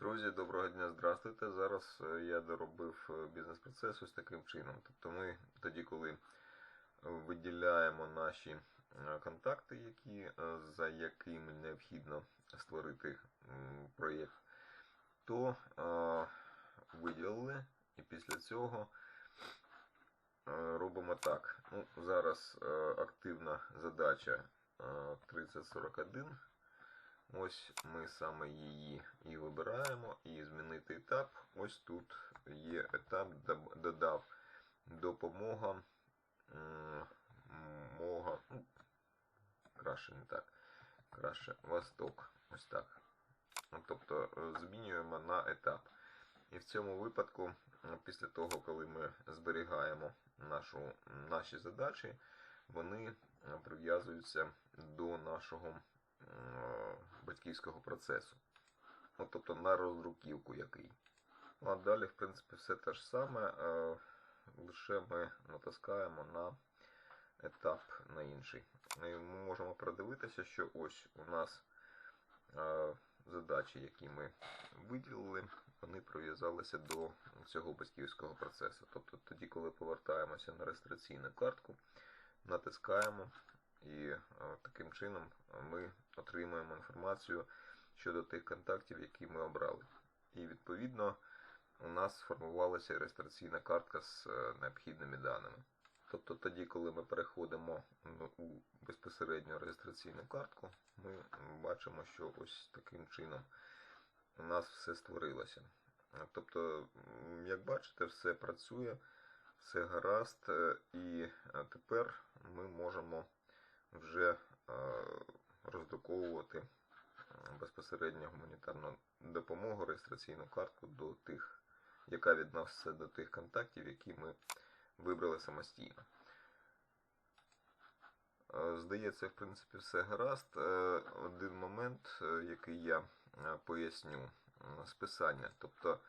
Друзі, доброго дня, здравствуйте. Зараз е, я доробив е, бізнес-процес ось таким чином. Тобто ми тоді, коли виділяємо наші е, контакти, які, за якими необхідно створити проєкт, то виділили і після цього робимо так. Ну, зараз активна задача е, 3041. Ось ми саме її і вибираємо, і змінити етап. Ось тут є етап додав допомога. Мога, ну, краще не так. Краще Восток. Ось так. Ну, Тобто е, змінюємо на етап. І в цьому випадку, після того, коли ми зберігаємо нашу, наші задачі, вони е, прив'язуються до нашого батьківського процесу. Ну, тобто на роздруківку який. Ну, а далі, в принципі, все те ж саме, е, лише ми натискаємо на етап на інший. І ми можемо продивитися, що ось у нас е, задачі, які ми виділили, вони прив'язалися до цього батьківського процесу. Тобто тоді, коли повертаємося на реєстраційну картку, натискаємо і е, таким чином ми отримуємо інформацію щодо тих контактів, які ми обрали. І відповідно у нас сформувалася реєстраційна картка з е, необхідними даними. Тобто тоді, коли ми переходимо у безпосередньо реєстраційну картку, ми бачимо, що ось таким чином у нас все створилося. Е, Тобто, як бачите, все працює, все гаразд, е, і е, тепер ми можемо вже е, роздруковувати е, безпосередньо гуманітарну допомогу, реєстраційну картку до тих, яка відноситься до тих контактів, які ми вибрали самостійно. Е, Здається, в принципі, все гаразд. Один момент, який я поясню, списання. Тобто,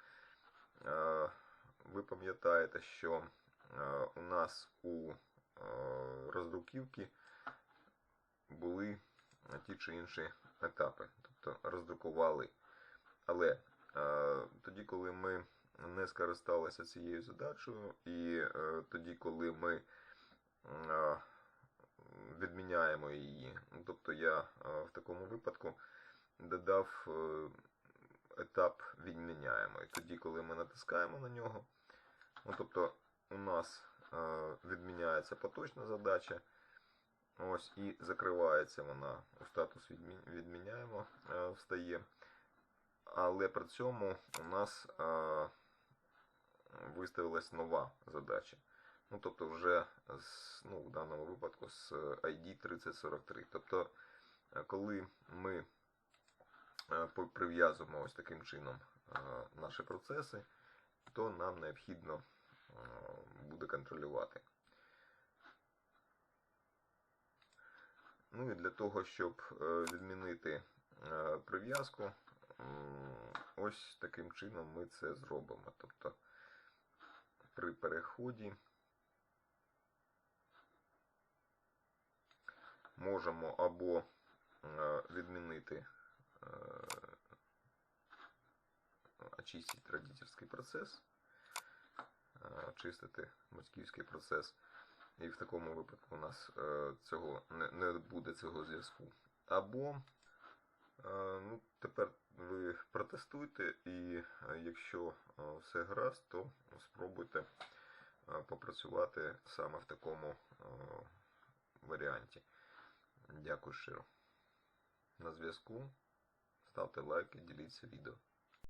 ви пам'ятаєте, що у нас у роздруківки були ті чи інші етапи, тобто роздрукували. Але е, тоді, коли ми не скористалися цією задачею, і е, тоді, коли ми е, відміняємо її, тобто я в такому випадку додав етап відміняємо. І тоді, коли ми натискаємо на нього, ну, тобто у нас відміняється поточна задача. Ось і закривається вона у статус відміняємо е, встає. Але при цьому у нас е, виставилась нова задача. Ну, тобто вже з, ну, в даному випадку з ID 3043. Тобто, е, коли ми прив'язуємо ось таким чином наші процеси, то нам необхідно буде контролювати. Ну і для того, щоб е, відмінити е, прив'язку, ось таким чином ми це зробимо. Тобто при переході можемо або е, відмінити очистити родительський процес, очистити батьківський процес. І в такому випадку у нас е, цього не, не буде цього зв'язку. Або е, ну, тепер ви протестуйте, і е, якщо е, все гаразд, то спробуйте попрацювати саме в такому варіанті. Дякую щиро. На зв'язку. Ставте лайки, діліться відео.